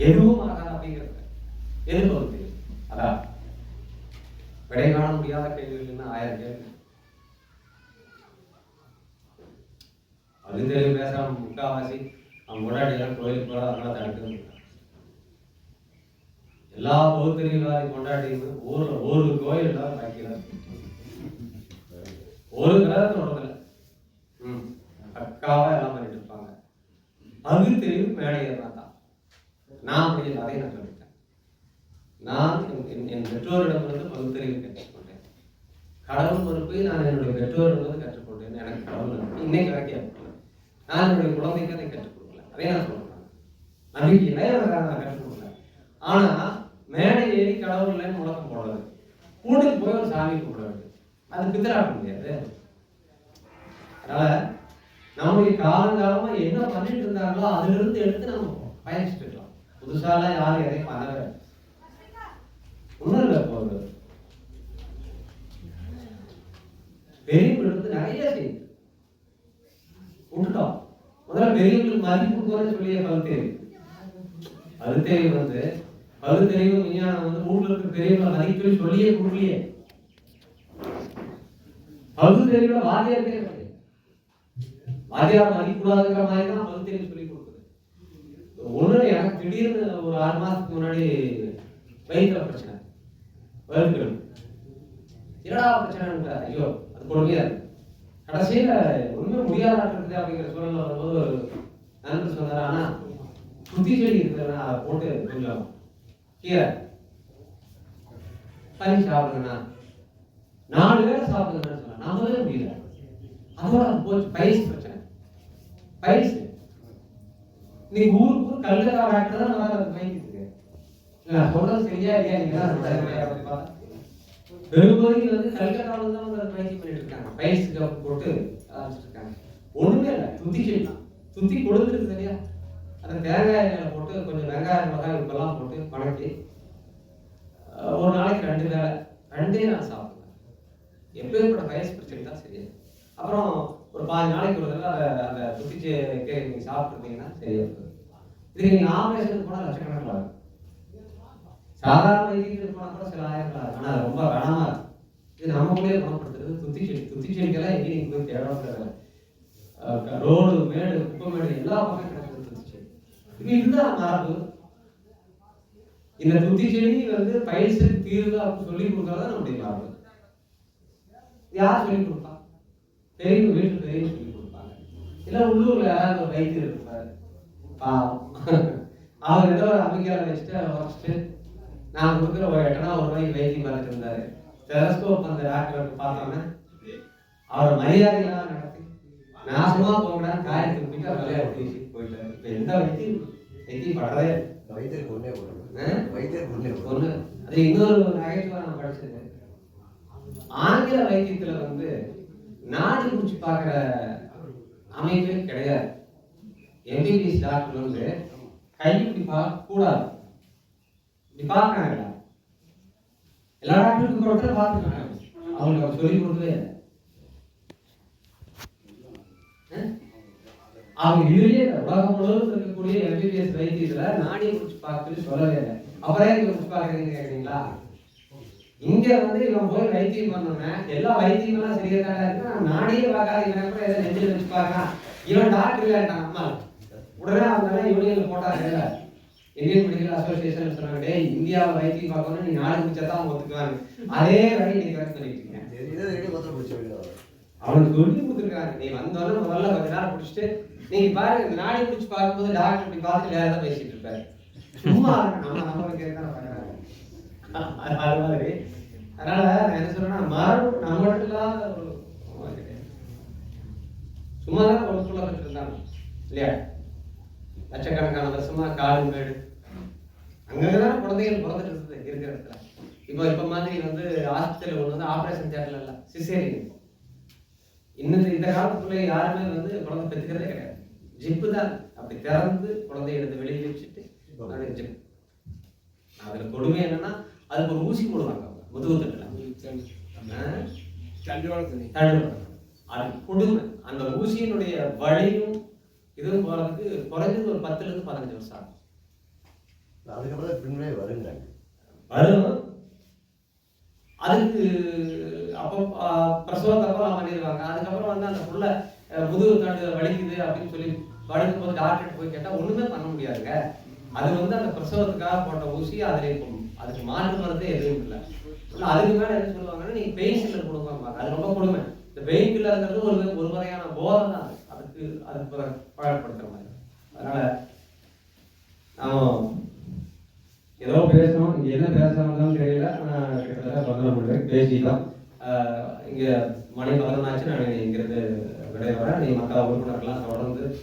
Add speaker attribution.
Speaker 1: எதுவும் ஆகாது அப்படிங்கிறது எது பகுத்தறிவு அதான் விடை காண முடியாத கேள்விகள்னு ஆயிரம் கேள்வி. அது தெரியும் பேசாம முக்காவாசி அவன் முன்னாடி எல்லாம் கோயிலுக்கு போகிறா அதனால தடுக்க எல்லா பகுத்தறிவாதி கொண்டாடியும் ஊர்ல ஒரு கோயில் தான் வைக்கிறார் ஒரு கிரகத்தில் விடுறதில்ல ம் பக்காவா எல்லாம் பண்ணிட்டு இருப்பாங்க. அது தெரியும் மேடையதான் நான் என் அதை நான் சொல்லிட்டேன் நான் என்- என் பெற்றோரிடமிருந்து பகுத்தறிவு கற்றுக்கொண்டேன். கடவுள் பொறுப்பை நான் என்னுடைய பெற்றோரிடமிருந்து கற்றுக்கொண்டேன். எனக்கு கடவுள் இன்னைக்கு வரைக்கும் நான் என்னுடைய குழந்தைக்கு அதை கற்றுக் கொடுக்கல. அதே நான் சொல்றேன். நம்பிக்கையில நான் கற்றுக் கொடுக்கல. ஆனா மேடை ஏறி கடவுள் இல்லைன்னு முழக்கம் போடுறது கூட்டுக்கு போய் ஒரு சாமி கூப்பிடுறது அது பித்தராட்ட முடியாது. அதனால நம்முடைய காலங்காலமா என்ன பண்ணிட்டு இருந்தாங்களோ அதுல இருந்து எடுத்து நம்ம பயணிச்சுட்டு புதுசாலாம் யாரும் எதையும் பண்ணவே இல்லை. ஒண்ணும் இல்லை போகுது பெரியவங்களுக்கு நிறைய செய்யுது. விட்டுட்டோம் முதல்ல பெரியவங்களுக்கு மதிப்பு குறைன்னு சொல்லிய பகுத்தறிவு பகுத்தறிவு வந்து பகுத்தறிவு விஞ்ஞானம் வந்து ஊர்ல இருக்க பெரியவங்களை மதிப்பு சொல்லியே கொடுக்கலையே. பகுத்தறிவுல வாதியார் கிடையாது வாத்தியார் மதிக்கூடாதுங்கிற மாதிரி தான் பகுத்தறிவு சொல்லி கொடுக்குது ஒண்ணு எனக்கு திடீர்னு ஒரு ஆறு மாதத்துக்கு முன்னாடி வயிற்றுல பிரச்சனை. வயிற்று என்னடா பிரச்சனை ஐயோ அது கொடுமையா இருக்கு. கடைசியில ஒண்ணுமே முடியாதா இருக்குது அப்படிங்கிற சூழல்ல வரும்போது ஒரு நண்பர் சொன்னாரு ஆனா சுத்தி செடி இருக்கிறனா அதை போட்டு கொஞ்சம் கீரை பண்ணி சாப்பிடுங்கண்ணா. நாலு பேரை சாப்பிடுங்கன்னு சொன்னா நம்பவே முடியல. அதோட போச்சு. பைல்ஸ் பிரச்சனை. பைல்ஸ் நீங்க ஊருக்கு கல்கத்தா டாக்டர் தான் வர பயந்துருக்கு நான் சொல்றது சரியா இல்லையா நீங்க தான் சொல்றீங்க வந்து கல்கத்தாவில் தான் வந்து அதை பயிற்சி பண்ணிட்டு இருக்காங்க பயிற்சிக்கு போட்டு ஆரம்பிச்சிட்டு இருக்காங்க ஒண்ணுமே இல்லை துத்தி செடி துத்தி கொடுத்துருக்கு சரியா அந்த தேங்காய் எண்ணெயில போட்டு கொஞ்சம் வெங்காயம் மிளகாய் உப்பெல்லாம் போட்டு வணக்கி ஒரு நாளைக்கு ரெண்டு வேளை ரெண்டே நான் சாப்பிடுவேன் எப்பேற்பட்ட வயசு பிரச்சனை தான் சரியா அப்புறம் ஒரு பாஞ்சு நாளைக்கு ஒரு தடவை அதை அந்த துத்தி நீங்கள் சாப்பிட்ருந்தீங்கன்னா சாப்பிட்டுருந்தீங்கன்னா சரியா இருக்குது இதுக்கு நீங்க ஆபரேஷனுக்கு போனா லட்சக்கணக்கில் ஆகும் சாதாரண வைத்தியத்துக்கு போனா கூட சில ஆயிரம் ஆகும். ஆனால் ரொம்ப கனமா இருக்கும் இது நம்ம கூட குணப்படுத்துறது துத்தி செடி துத்தி செடிக்கெல்லாம் எங்கே நீங்க போய் தேடாமல் ரோடு மேடு குப்பை மேடு எல்லா பக்கம் கிடக்குது துத்தி செடி இது இதுதான் மரபு இந்த துத்தி செடி வந்து பயிற்சிக்கு தீர்வு அப்படின்னு சொல்லி கொடுக்கறதா நம்முடைய மரபு யார் சொல்லி கொடுப்பா பெரியவங்க வீட்டுல பெரியவங்க சொல்லி கொடுப்பாங்க இல்லை உள்ளூர்ல யாராவது ஒரு வைத்தியர் இருப்பாரு பாவம். அவர் ஏதோ ஒரு அமைக்கார வச்சுட்டு அதை உடச்சிட்டு நான் கொடுக்குற ஒரு எட்டனா ஒரு ரூபாய்க்கு வைத்தியம் பார்த்துட்டு இருந்தாரு டெலஸ்கோப் அந்த டாக்டர் பார்த்தோன்னே அவரை மரியாதையெல்லாம் நடத்தி நாசமா போங்கடான்னு காயை துப்பிட்டு அவர் விளையாட போயிட்டாரு. இப்ப எந்த வைத்தியம் படுறதே இல்லை.
Speaker 2: வைத்தியர் கொண்டே? போடுறோம் வைத்தியர் கொண்டே
Speaker 1: ஒண்ணு அது இன்னொரு நகைச்சுவை நான் படிச்சது ஆங்கில வைத்தியத்துல வந்து நாடி குச்சி பார்க்குற அமைப்பே கிடையாது. எம்பிபிஎஸ் டாக்டர் வந்து கை இப்படி பார்க்க கூடாது இப்படி பார்க்கறாங்க எல்லா டாக்டருக்கும் கூட பார்த்துருக்காங்க அவங்களுக்கு அவர் சொல்லி கொடுக்கவே அவங்க இதுலயே உலகம் முழுவதும் இருக்கக்கூடிய எம்பிபிஎஸ் வைத்தியத்துல நாடியை குறிச்சு பார்த்துட்டு சொல்லவே இல்லை. அப்புறம் இங்க குறிச்சு பார்க்கறீங்க கேக்குறீங்களா? இங்க வந்து இவன் போய் வைத்தியம் பண்ணுவேன் எல்லா வைத்தியமெல்லாம் சரியா தான் இருக்கு? ஆனா நாடியே பார்க்காத இவன் கூட ஏதோ நெஞ்சில் வச்சு பார்க்கறான். இவன் டாக்டர் இல்லைன்ட்டான் அம்மா உடனே அவங்க யூனியன்ல போட்டாங்க இந்தியன் மெடிக்கல் அசோசியேஷன் சொன்னாங்க. டேய் இந்தியாவை வைத்தியம் பார்க்கணும் நீ நாடு பிடிச்சா தான் ஒத்துக்குவாங்க அதே வழி நீங்க கரெக்ட் பண்ணிட்டு இருக்கீங்க
Speaker 2: தெரியுதோ தெரியும் பத்திரம் பிடிச்ச வேண்டியது
Speaker 1: அவனுக்கு சொல்லி கொடுத்துருக்காங்க. நீ வந்தோடனே முதல்ல கொஞ்ச நேரம் பிடிச்சிட்டு நீங்க பாருங்க இந்த நாடி பிடிச்சி பார்க்கும்போது டாக்டர் இப்படி பார்த்துட்டு வேற ஏதாவது பேசிட்டு இருப்பாரு. சும்மா நம்ம நம்ம வைக்கிறது தான் பார்க்கறாங்க அது மாதிரி. அதனால நான் என்ன சொல்றேன்னா மரபு நம்மகிட்ட இல்லாத. சும்மா தான் ஒரு புலகத்தில் இருந்தாங்க. இல்லையா? லட்சக்கணக்கான வருஷமா காடு மேடு. அங்கதான் குழந்தைகள் பிறந்துட்டு இருந்தது இருக்கிற இடத்துல. இப்போ இப்போ மாதிரி வந்து ஹாஸ்பிட்டல் ஒன்று வந்து ஆப்ரேஷன் தேட்டர்ல இல்லை சிசேரியன் இன்னும் இந்த காலத்துக்குள்ள யாருமே வந்து குழந்தை பெற்றுக்கிறதே கிடையாது. ஜிப்பு தான். அப்படி திறந்து குழந்தைய எடுத்து வெளியே வச்சுட்டு அப்படியே ஜிப் அதுல கொடுமை என்னன்னா அதுக்கு ஒரு ஊசி போடுவாங்க அவங்க, முதுகு தட்டுல அது கொடுமை. அந்த ஊசியினுடைய வலியும் இதுவும் போறதுக்கு குறைஞ்சது ஒரு பத்துல இருந்து பதினஞ்சு வருஷம் ஆகும்.
Speaker 2: அதுக்கப்புறம் பின்விளைவு வருங்கிறாங்க.
Speaker 1: வரும். அதுக்கு அப்போ ஆஹ், பிரசவத்தப்பெல்லாம் பண்ணிடுவாங்க அதுக்கப்புறம் வந்து அந்த புள்ள முதுகு தண்டு வலிக்குது அப்படின்னு சொல்லி படுக்கும் போது டாக்டர் போய் கேட்டால் ஒண்ணுமே பண்ண முடியாதுங்க. அது வந்து அந்த பிரசவத்துக்காக போட்ட ஊசி அதில் இப்போ அதுக்கு மாற்று மருந்தே எதுவும் இல்லை. அதுக்கு மேலே என்ன சொல்லுவாங்கன்னா நீங்கள் பெயின் கில்லர் கொடுப்பாங்க அது ரொம்ப கொடுமை. இந்த பெயின் கில்லருங்கிறது ஒரு ஒரு வகையான போதை தான் அது. அதுக்கு அதுக்கு ப- மாதிரி அதனால நாம ஏதோ பேசணும் இங்கே என்ன பேசணும்னு தெரியல. ஆனால் கிட்டத்தட்ட பதினொரு மணி வரைக்கும் பேசிட்டோம். ஆஹ் மணி பதினொன்று ஆச்சு நான் இங்கிருந்து விடைபெறேன். நீ மற்ற உறுப்பினர்கள்லாம் தொடர்ந்து